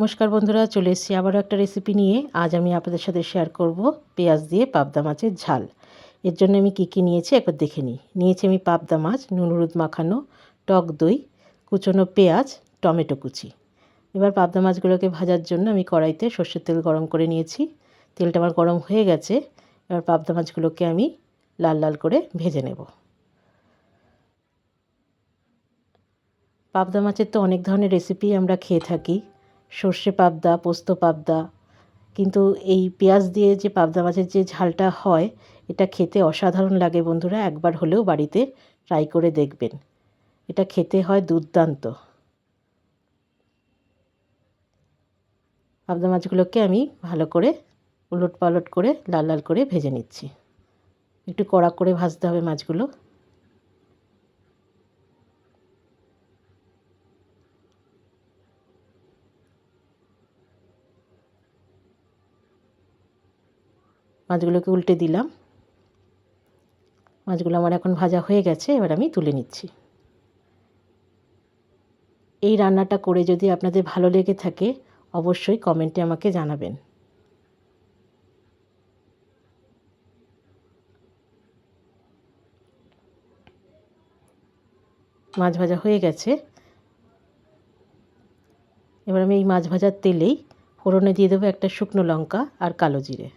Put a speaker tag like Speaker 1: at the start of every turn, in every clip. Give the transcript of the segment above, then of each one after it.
Speaker 1: নমস্কার বন্ধুরা, চলে এসেছি আবারও একটা রেসিপি নিয়ে। আজ আমি আপনাদের সাথে শেয়ার করব পেঁয়াজ দিয়ে পাবদা মাছের ঝাল। এর জন্য আমি কী কী নিয়েছি একবার দেখে নিই। নিয়েছি আমি পাবদা মাছ, নুন, হলুদ মাখানো, টক দই, কুচনো পেঁয়াজ, টমেটো কুচি। এবার পাবদা মাছগুলোকে ভাজার জন্য আমি কড়াইতে সর্ষের তেল গরম করে নিয়েছি। তেলটা আমার গরম হয়ে গেছে। এবার পাবদা মাছগুলোকে আমি লাল লাল করে ভেজে নেব। পাবদা মাছের তো অনেক ধরনের রেসিপি আমরা খেয়ে থাকি। সর্ষে পাবদা, পোস্ত পাবদা। কিন্তু এই পেঁয়াজ দিয়ে যে পাবদা মাছের যে ঝালটা হয়, এটা খেতে অসাধারণ লাগে বন্ধুরা। একবার হলেও বাড়িতে ট্রাই করে দেখবেন। এটা খেতে হয় দুর্দান্ত। পাবদা মাছগুলোকে আমি ভালো করে উলট পালট করে লাল লাল করে ভেজে নিচ্ছি। একটু কড়া করে ভাজতে হবে মাছগুলো। মাছগুলোকে উল্টে দিলাম। মাছগুলো আমার এখন ভাজা হয়ে গেছে, এবার আমি তুলে নিচ্ছি। এই রান্নাটা করে যদি আপনাদের ভালো লেগে থাকে, অবশ্যই কমেন্টে আমাকে জানাবেন। মাছ ভাজা হয়ে গেছে। এবার আমি এই মাছ ভাজার তেলেই ফোড়নে দিয়ে দেবো একটা শুকনো লঙ্কা আর কালো জিরে।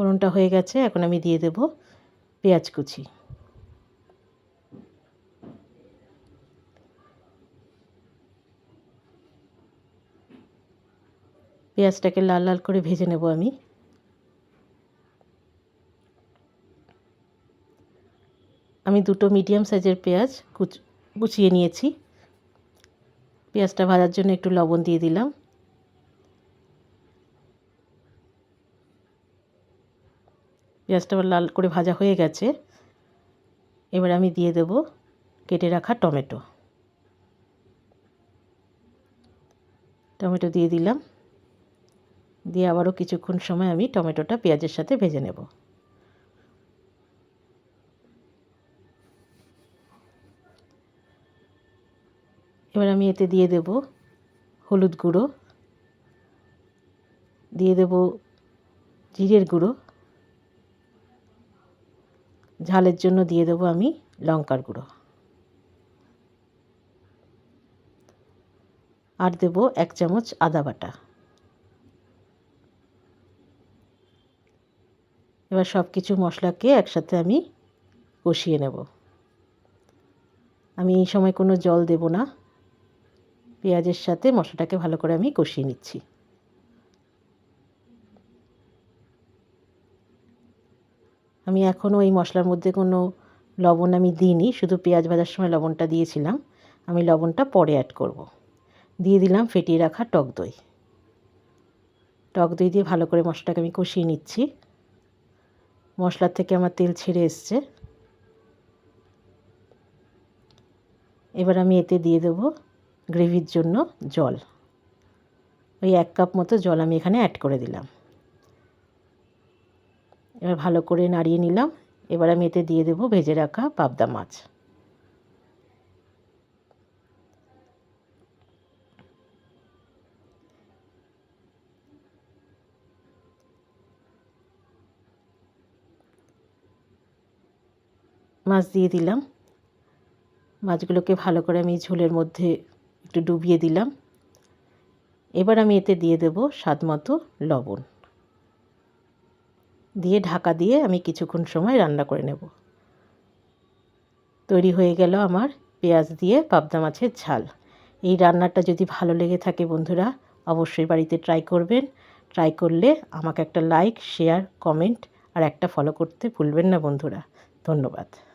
Speaker 1: ফোড়নটা হয়ে গেছে, এখন আমি দিয়ে দেব পেঁয়াজ কুচি। পেঁয়াজটাকে লাল লাল করে ভেজে নেব আমি। আমি দুটো মিডিয়াম সাইজের পেঁয়াজ কুচ, কুচিয়ে নিয়েছি। পেঁয়াজটা ভাজার জন্য একটু লবণ দিয়ে দিলাম। পেঁয়াজটা আবার লাল করে ভাজা হয়ে গেছে। এবার আমি দিয়ে দেব কেটে রাখা টমেটো। টমেটো দিয়ে দিলাম। দিয়ে আবারও কিছুক্ষণ সময় আমি টমেটোটা পেঁয়াজের সাথে ভেজে নেব। এবার আমি এতে দিয়ে দেব হলুদ গুঁড়ো। দিয়ে দেব জিরের গুঁড়ো। ঝালের জন্য দিয়ে দেবো আমি লঙ্কার গুঁড়ো। আর দেব এক চামচ আদা বাটা। এবার সব কিছু মশলাকে একসাথে আমি কষিয়ে নেব। আমি এই সময় কোনো জল দেব না। পেঁয়াজের সাথে মশলাটাকে ভালো করে আমি কষিয়ে নিচ্ছি। আমি এখনও এই মশলার মধ্যে কোনো লবণ আমি দিইনি, শুধু পেঁয়াজ ভাজার সময় লবণটা দিয়েছিলাম। আমি লবণটা পরে অ্যাড করব। দিয়ে দিলাম ফেটিয়ে রাখা টক দই। টক দই দিয়ে ভালো করে মশলাটাকে আমি কষিয়ে নিচ্ছি। মশলার থেকে আমার তেল ছেড়ে এসছে। এবার আমি এতে দিয়ে দেবো গ্রেভির জন্য জল। ওই এক কাপ মতো জল আমি এখানে অ্যাড করে দিলাম। এবার ভালো করে নাড়িয়ে নিলাম। এবার আমি এতে দিয়ে দেবো ভেজে রাখা পাবদা মাছ। মাছ দিয়ে দিলাম। মাছগুলোকে ভালো করে আমি ঝোলের মধ্যে একটু ডুবিয়ে দিলাম। এবার আমি এতে দিয়ে দেব স্বাদ মতো লবণ। দিয়ে ঢাকা দিয়ে আমি কিছুক্ষণ সময় রান্না করে নেব। তৈরি হয়ে গেল আমার পেঁয়াজ দিয়ে পাবদা মাছের ঝাল। এই রান্নাটা যদি ভালো লেগে থাকে বন্ধুরা, অবশ্যই বাড়িতে ট্রাই করবেন। ট্রাই করলে আমাকে একটা লাইক শেয়ার কমেন্ট আর একটা ফলো করতে ভুলবেন না বন্ধুরা। ধন্যবাদ।